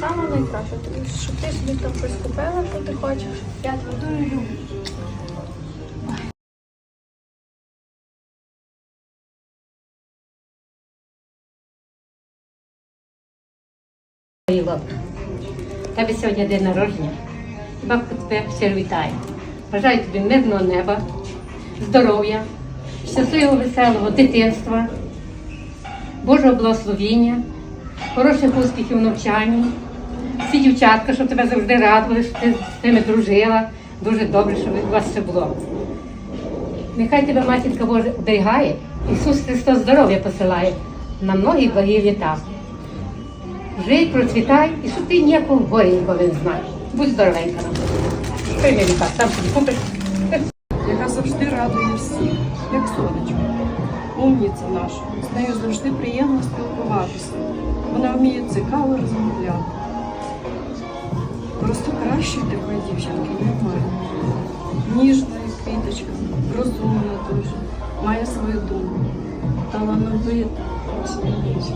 саме найкраще. Тобі, щоб ти собі там щось купила, що ти хочеш. Я тебе дуже люблю. Тебе сьогодні день народження. Бабка тебе щиро вітає. Бажаю тобі мирного неба, здоров'я, щасливого, веселого дитинства, Божого благословіння, хороших успіхів в навчанні. Всі дівчатка, щоб тебе завжди радували, щоб ти з ними дружила. Дуже добре, щоб у вас все було. Нехай тебе матінка Божа оберігає, Ісус Христос здоров'я посилає на многі благі літа. Жий, процвітай, і щоб ти ніякого горя ніколи не знаєш. Будь здоровенька нам. Прийми ліка, сам собі купиш. яка завжди радує всіх, як сонечко. Умніця наша. З нею завжди приємно спілкуватися. Вона вміє цікаво розмовляти. Просто кращої такої дівчинки немає. Ніжна як квіточка, розумна дуже, має свою думку, талановита.